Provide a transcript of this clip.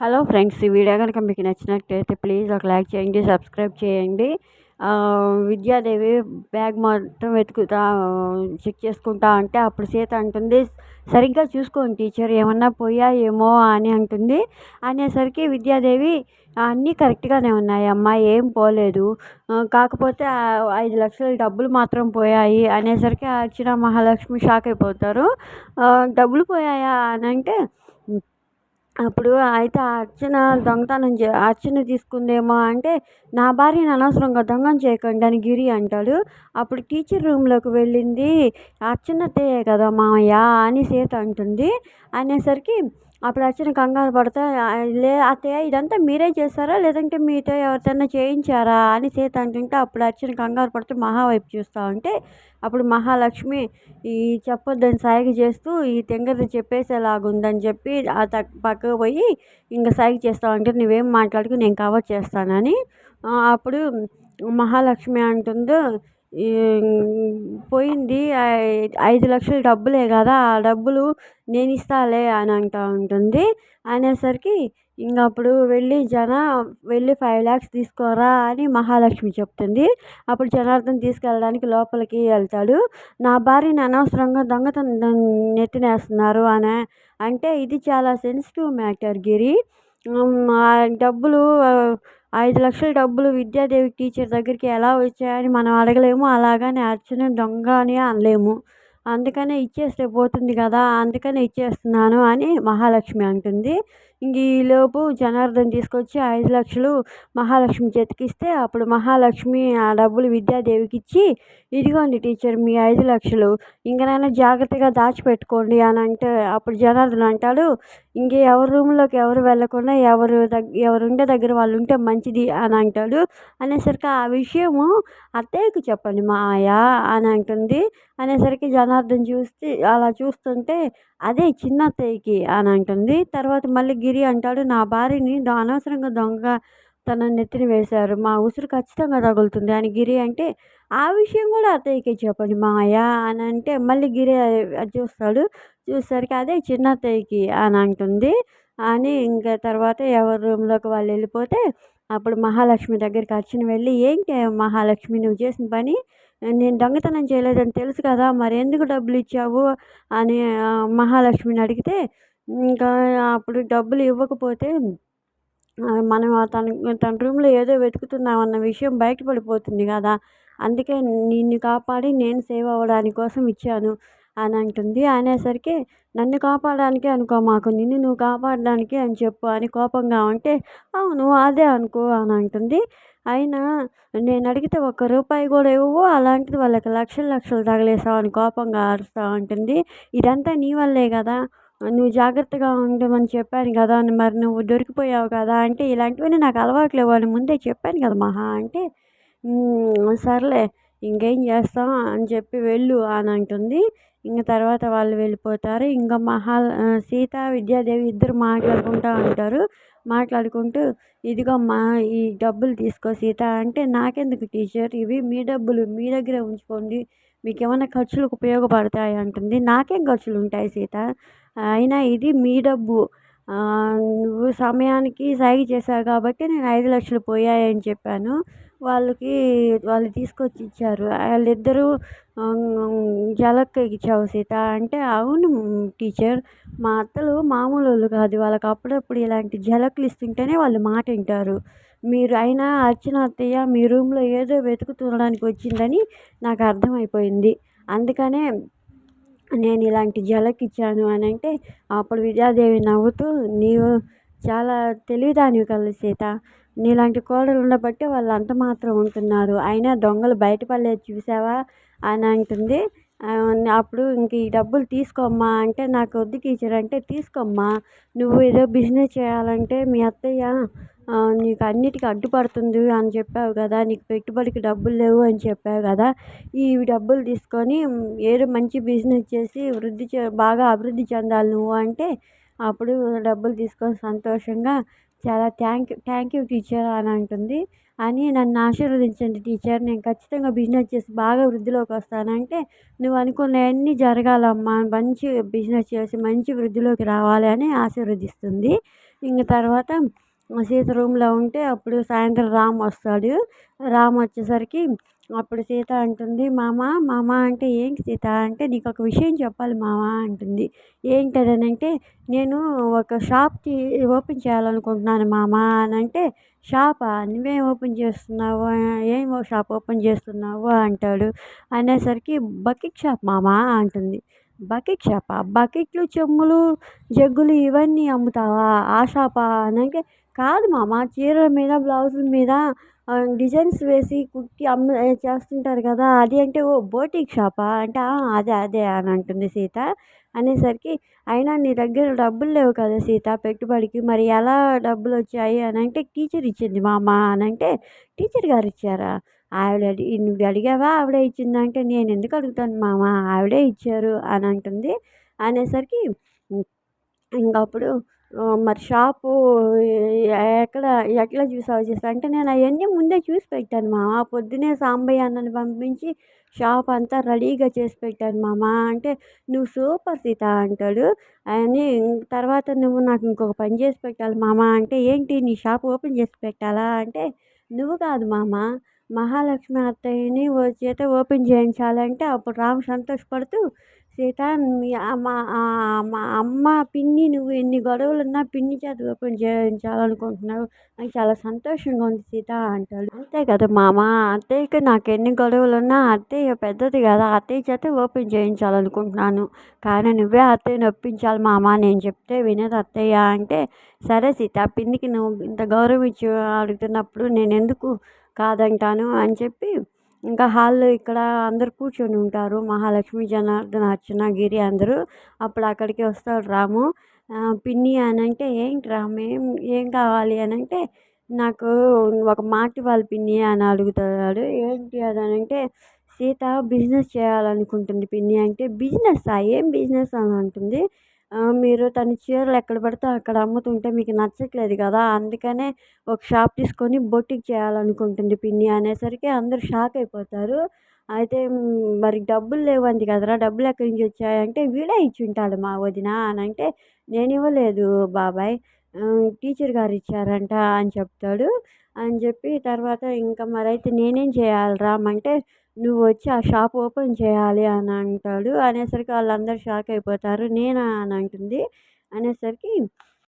Hello friends ఈ video కనుక మీకు నచ్చినట్టయితే ప్లీజ్ ఒక లైక్ చేయండి సబ్స్క్రైబ్ చేయండి. విద్యాదేవి బ్యాగ్ మొత్తం వెతుకుతా చెక్ చేసుకుంటా అంటే అప్పుడు సీత అంటుంది సరిగ్గా చూసుకోండి టీచర్ ఏమన్నా పోయాయేమో అని అంటుంది. అనేసరికి విద్యాదేవి అన్నీ కరెక్ట్గానే ఉన్నాయి అమ్మ ఏం పోలేదు. కాకపోతే ఐదు లక్షల డబ్బులు మాత్రం పోయాయి. అనేసరికి అర్చన మహాలక్ష్మి షాక్ అయిపోతారు. డబ్బులు పోయాయా? అని అంటే అప్పుడు అయితే ఆ అర్చన దొంగతనం చే అర్చన తీసుకుందేమో అంటే నా భార్యను అనవసరంగా దొంగన చేయకండి అని గిరి అంటాడు. అప్పుడు టీచర్ రూమ్లోకి వెళ్ళింది అర్చనతే కదా మామయ్య అని సీత అంటుంది. అనేసరికి అప్పుడు అర్చన కంగారు పడితే లే అత్తయ్య ఇదంతా మీరే చేస్తారా లేదంటే మీతో ఎవరితోనా చేయించారా? అని సీత అంటుంటే అప్పుడు అర్చన కంగారు పడుతూ మహా వైపు చూస్తూ ఉంటే అప్పుడు మహాలక్ష్మి ఈ చెప్పొద్దని సాయిగ చేస్తూ ఈ తెంగది చెప్పేసేలాగుందని చెప్పి ఆ పక్కకు పోయి ఇంకా సాయిగ చేస్తూ ఉంటే నువ్వేం మాట్లాడుకు నేను కవర్ చేస్తానని. అప్పుడు మహాలక్ష్మి అంటుంది పోయింది. ఐదు లక్షలు డబ్బులే కదా ఆ డబ్బులు నేను ఇస్తాలే అని అంటూ ఉంటుంది. అనేసరికి ఇంక అప్పుడు వెళ్ళి జన వెళ్ళి ఫైవ్ ల్యాక్స్ తీసుకోరా అని మహాలక్ష్మి చెప్తుంది. అప్పుడు జనార్దన్ తీసుకెళ్ళడానికి లోపలికి వెళ్తాడు. నా భార్యని అనవసరంగా దొంగతనం నెత్తినేస్తున్నారు అని అంటే ఇది చాలా సెన్సిటివ్ మ్యాటర్ గిరి. డబ్బులు ఐదు లక్షల డబ్బులు విద్యాదేవి టీచర్ దగ్గరికి ఎలా వచ్చాయని మనం అడగలేము. అలాగని అర్చన దొంగ అని అనలేము. అందుకనే ఇచ్చేస్తే పోతుంది కదా అందుకనే ఇచ్చేస్తున్నాను అని మహాలక్ష్మి అంటుంది. ఇంక ఈలోపు జనార్దన్ తీసుకొచ్చి ఐదు లక్షలు మహాలక్ష్మి చేతికిస్తే అప్పుడు మహాలక్ష్మి ఆ డబ్బులు విద్యాదేవికి ఇచ్చి ఇదిగోండి టీచర్ మీ ఐదు లక్షలు ఇంకనైనా జాగ్రత్తగా దాచిపెట్టుకోండి అని అంటే అప్పుడు జనార్దన్ అంటాడు ఇంక ఎవరి రూమ్లోకి ఎవరు వెళ్ళకుండా ఎవరు దగ్గర ఎవరు ఉండే దగ్గర వాళ్ళు ఉంటే మంచిది అని అంటాడు. అనేసరికి ఆ విషయము అత్తయ్యకు చెప్పండి మాయ అని అంటుంది. అనేసరికి జనార్దన్ చూస్తే అలా చూస్తుంటే అదే చిన్న అత్తయ్యకి అని అంటుంది. తర్వాత మళ్ళీ గిరి అంటాడు నా భార్యని అనవసరంగా దొంగ తన నెత్తిన వేశారు. మా ఉసురు ఖచ్చితంగా తగులుతుంది అని గిరి అంటే ఆ విషయం కూడా అత్తయ్యకి చెప్పండి మాయ అని అంటే మళ్ళీ గిరి చూస్తాడు. చూసేసరికి అదే చిన్న అత్తయ్యకి అని అంటుంది. అని ఇంకా తర్వాత ఎవరి రూమ్లోకి వాళ్ళు వెళ్ళిపోతే అప్పుడు మహాలక్ష్మి దగ్గరికి అర్చన వెళ్ళి ఏంటి మహాలక్ష్మి నువ్వు చేసిన పని? నేను దొంగతనం చేయలేదని తెలుసు కదా మరి ఎందుకు డబ్బులు ఇచ్చావు? అని మహాలక్ష్మిని అడిగితే ఇంకా అప్పుడు డబ్బులు ఇవ్వకపోతే మనం తన తన రూమ్లో ఏదో వెతుకుతున్నామన్న విషయం బయటపడిపోతుంది కదా. అందుకే నిన్ను కాపాడి నేను సేవ్ అవ్వడానికి కోసం ఇచ్చాను. అని అంటుంది. అనేసరికి నన్ను కాపాడడానికి అనుకో మాకు నిన్ను నువ్వు కాపాడడానికి అని చెప్పు అని కోపంగా ఉంటే అవును అదే అనుకో అని అంటుంది. అయినా నేను అడిగితే ఒక్క రూపాయి కూడా ఇవ్వవు అలాంటిది వాళ్ళకి లక్షలు లక్షలు తగిలేసావు అని కోపంగా అరుస్తూ ఉంటుంది. ఇదంతా నీ వల్లే కదా నువ్వు జాగ్రత్తగా ఉండమని చెప్పాను కదా మరి నువ్వు దొరికిపోయావు కదా అంటే ఇలాంటివన్నీ నాకు అలవాట్లేవు అని ముందే చెప్పాను కదా మహా అంటే సర్లే ఇంకేం చేస్తాం అని చెప్పి వెళ్ళు అని అంటుంది. ఇంక తర్వాత వాళ్ళు వెళ్ళిపోతారు. ఇంకా మహా సీత విద్యాదేవి ఇద్దరు మాట్లాడుకుంటూ ఉంటారు. మాట్లాడుకుంటూ ఇదిగోమ్మా ఈ డబ్బులు తీసుకో సీత అంటే నాకెందుకు టీచర్ ఇవి మీ డబ్బులు మీ దగ్గరే ఉంచుకోండి. మీకు ఏమైనా ఖర్చులకు ఉపయోగపడతాయి అంటుంది. నాకేం ఖర్చులు ఉంటాయి సీత? అయినా ఇది మీ డబ్బు. నువ్వు సమయానికి సాగి చేశావు కాబట్టి నేను ఐదు లక్షలు పోయాయని చెప్పాను. వాళ్ళకి వాళ్ళు తీసుకొచ్చి ఇచ్చారు. వాళ్ళిద్దరూ ఝలక్ ఇచ్చావు సీత. అంటే అవును టీచర్ మా అత్తలు మామూలు వాళ్ళు కాదు. వాళ్ళకి అప్పుడప్పుడు ఇలాంటి ఝలక్లు ఇస్తుంటేనే వాళ్ళు మాట వింటారు. మీరు అయినా అర్చన అత్తయ్య మీ రూమ్లో ఏదో వెతుకుతుండడానికి వచ్చిందని నాకు అర్థమైపోయింది. అందుకనే నేను ఇలాంటి ఝలక్ ఇచ్చాను అని అంటే అప్పుడు విద్యాదేవి నవ్వుతూ నీవు చాలా తెలివిదానివి కదా సీత. నీలాంటి కోడలు ఉండబట్టి వాళ్ళు అంత మాత్రం ఉంటున్నారు. అయినా దొంగలు బయటపడలేదు చూసావా? అని అంటుంది. అప్పుడు ఇంక ఈ డబ్బులు తీసుకోమ్మా అంటే నాకు వద్దు టీచర్ అంటే తీసుకోమ్మా. నువ్వు ఏదో బిజినెస్ చేయాలంటే మీ అత్తయ్య నీకు అన్నిటికీ అడ్డుపడుతుంది అని చెప్పావు కదా. నీకు పెట్టుబడికి డబ్బులు లేవు అని చెప్పావు కదా. ఈ డబ్బులు తీసుకొని ఏదో మంచి బిజినెస్ చేసి వృద్ధి చె బాగా అభివృద్ధి చెందాలి నువ్వు అంటే అప్పుడు డబ్బులు తీసుకొని సంతోషంగా చాలా thank you thank you teacher అని అంటుంది. అని నన్ను ఆశీర్వదించండి టీచర్ నేను ఖచ్చితంగా బిజినెస్ చేసి బాగా వృద్ధిలోకి వస్తానంటే నువ్వు అనుకున్నవన్నీ జరగాలమ్మా. మంచి బిజినెస్ చేసి మంచి వృద్ధిలోకి రావాలి అని ఆశీర్వదిస్తుంది. ఇంక తర్వాత సీత రూమ్లో ఉంటే అప్పుడు సాయంత్రం రామ్ వస్తాడు. రామ్ వచ్చేసరికి అప్పుడు సీత అంటుంది మామ మామ అంటే ఏంటి సీత? అంటే నీకు ఒక విషయం చెప్పాలి మామ అంటుంది. ఏంటని అంటే నేను ఒక షాప్కి ఓపెన్ చేయాలనుకుంటున్నాను మామ అని అంటే షాపా? నువ్వేం ఓపెన్ చేస్తున్నావు? ఏం షాప్ ఓపెన్ చేస్తున్నావు? అంటాడు. అనేసరికి బకెట్ షాప్ మామ అంటుంది. బకెట్ షాపా? బకెట్లు చెమ్ములు జగ్గులు ఇవన్నీ అమ్ముతావా? ఆ షాపా? అనగా కాదు మామ చీరల మీద బ్లౌజుల మీద డిజైన్స్ వేసి కుట్టి అమ్ము చేస్తుంటారు కదా అది అంటే ఓ బోటిక్ షాపా? అంటే అదే అదే అని అంటుంది సీత. అనేసరికి అయినా నీ దగ్గర డబ్బులు లేవు కదా సీత పెట్టుబడికి మరి ఎలా డబ్బులు వచ్చాయి? అని అంటే టీచర్ ఇచ్చింది మామ అని అంటే టీచర్ గారు ఇచ్చారా? ఆవిడ నువ్వు అడిగావా? ఆవిడే ఇచ్చిందంటే నేను ఎందుకు అడుగుతాను మామ? ఆవిడే ఇచ్చారు అని అంటుంది. అనేసరికి ఇంకప్పుడు మరి షాపు ఎక్కడ ఎట్లా చూసావు చేసా అంటే నేను అవన్నీ ముందే చూసి పెట్టాను మామ. పొద్దునే సాంబయ్య అన్నని పంపించి షాప్ అంతా రెడీగా చేసి పెట్టాను మామ. అంటే నువ్వు సూపర్ సీత అంటాడు. అని తర్వాత నువ్వు నాకు ఇంకొక పని చేసి పెట్టాలి మామ. అంటే ఏంటి నీ షాప్ ఓపెన్ చేసి పెట్టాలా? అంటే నువ్వు కాదు మామ. మహాలక్ష్మి అత్తయ్యని చేత ఓపెన్ చేయించాలంటే అప్పుడు రామ్ సంతోషపడుతూ సీత మీ మా మా అమ్మ పిన్ని నువ్వు ఎన్ని గొడవలు ఉన్నా పిన్ని చేత ఓపెన్ చేయించాలనుకుంటున్నావు. నాకు చాలా సంతోషంగా ఉంది సీత అంటాడు. అంతే కదా మామ అత్తయ్యకి నాకు ఎన్ని గొడవలు ఉన్నా అత్తయ్య పెద్దది కదా అత్తయ్య చేత ఓపెన్ చేయించాలనుకుంటున్నాను. కానీ నువ్వే అత్తయ్యని ఒప్పించాలి మామ నేను చెప్తే వినేది అత్తయ్య అంటే సరే సీత పిన్నికి నువ్వు ఇంత గౌరవం ఇచ్చి అడుగుతున్నప్పుడు నేను ఎందుకు కాదంటాను అని చెప్పి ఇంకా హాల్లో ఇక్కడ అందరు కూర్చొని ఉంటారు. మహాలక్ష్మి జనార్దన అర్చన గిరి అందరూ అప్పుడు అక్కడికి వస్తాడు రాము. పిన్ని అని అంటే ఏంటి రాము ఏం ఏం కావాలి? అని అంటే నాకు ఒక మాటి వాళ్ళ పిన్ని అని అడుగుతాడు. ఏంటి అది అని అంటే సీత బిజినెస్ చేయాలనుకుంటుంది పిన్ని. అంటే బిజినెస్సా? ఏం బిజినెస్? అని అంటుంది. మీరు తన చీరలు ఎక్కడ పడితే అక్కడ అమ్ముతుంటే మీకు నచ్చట్లేదు కదా అందుకనే ఒక షాప్ తీసుకొని బొటిక్ చేయాలనుకుంటుంది పిన్ని అనేసరికి అందరూ షాక్ అయిపోతారు. అయితే మరి డబ్బులు లేవంది కదరా డబ్బులు ఎక్కడి నుంచి వచ్చాయంటే వీడే ఇచ్చి ఉంటాడు మా వదిన అని అంటే నేను ఇవ్వలేదు బాబాయ్ టీచర్ గారు ఇచ్చారంట అని చెప్తాడు. అని చెప్పి తర్వాత ఇంకా మరైతే నేనేం చేయాలి రామంటే అంటే నువ్వు వచ్చి ఆ షాప్ ఓపెన్ చేయాలి అని అంటాడు. అనేసరికి వాళ్ళందరూ షాక్ అయిపోతారు. నేనా అని అంటుంది. అనేసరికి